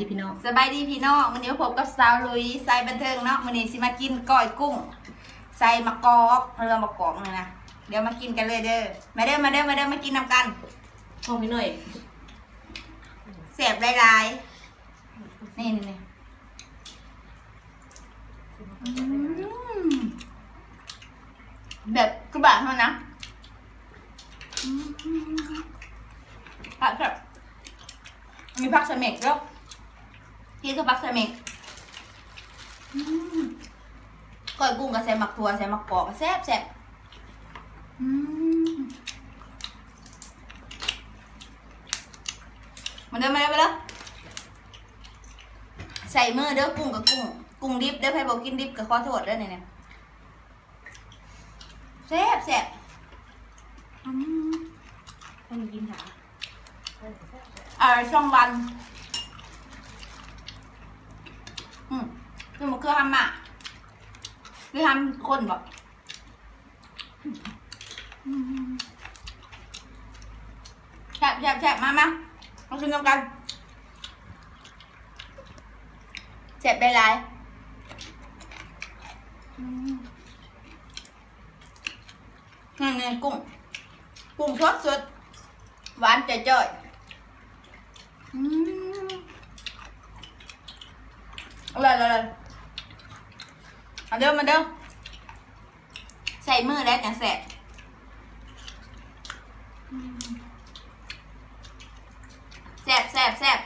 ดีพี่น้องสบายดีพี่น้องวันนี้พบกับสาวลุยใส่บันเทิงเนาะวันนี้สิมากินก้อยกุ้ง ใส่มะกอกเรือมะกอกเลยนะเดี๋ยวมากินกันเลยเด้อมาเด้อมาเด้อมาเด้อมากินนำกันห้องพี่หน่อยเสียบหลายๆนี่นี่นี่อืมแบบกระบะเท่านะอืมผักแบบมีผักสะเม็กด้วย นี่คือผักสะเม็กอืมก้อยกุ้งกับใส่หมักถั่วใส่หมักกอกก็แซ่บแซ่บอืมมาเด้อมาเด้อมาเด้อใส่มือเด้อกุ้งกับกุ้งกุ้งดิบเด้อใครบอกกินดิบก็ขอโทษเด้อเนี่ยเนี่ยแซ่บแซ่บอืมห้องกินหาอ่าช่องวัน อืมคือมันคือทำอะคือทำคนบอกแฉบแฉบแฉบมามามากินกันกันแฉบได้หลายอืมนี่นี่กุ้ง กุ้งสดสดหวานจ่อยๆ อืมอร่อยอร่อยมาเด้อมาเด้อใส่มือแล้วจังแสบอืมแซ่บแซ่บแซ่บ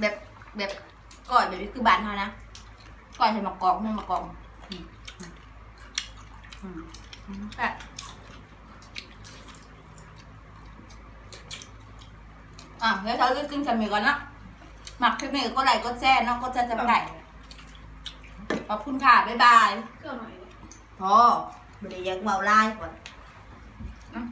แบบแบบก่อยแบบนี้คือบ้านเขานะก่อยใส่มะกอกนึ่งมะกอกอืมอืมอืมอืมแซ่บอะเดี๋ยวเราจะกินกันมีก่อนนะ หมักคลิปนี้ก็ไลค์ก็แช่เนาะก็จะจำได้ขอบคุณค่ะ บ๊ายบายก็หน่อย พอไม่ได้อยังเบาไล่ก่อน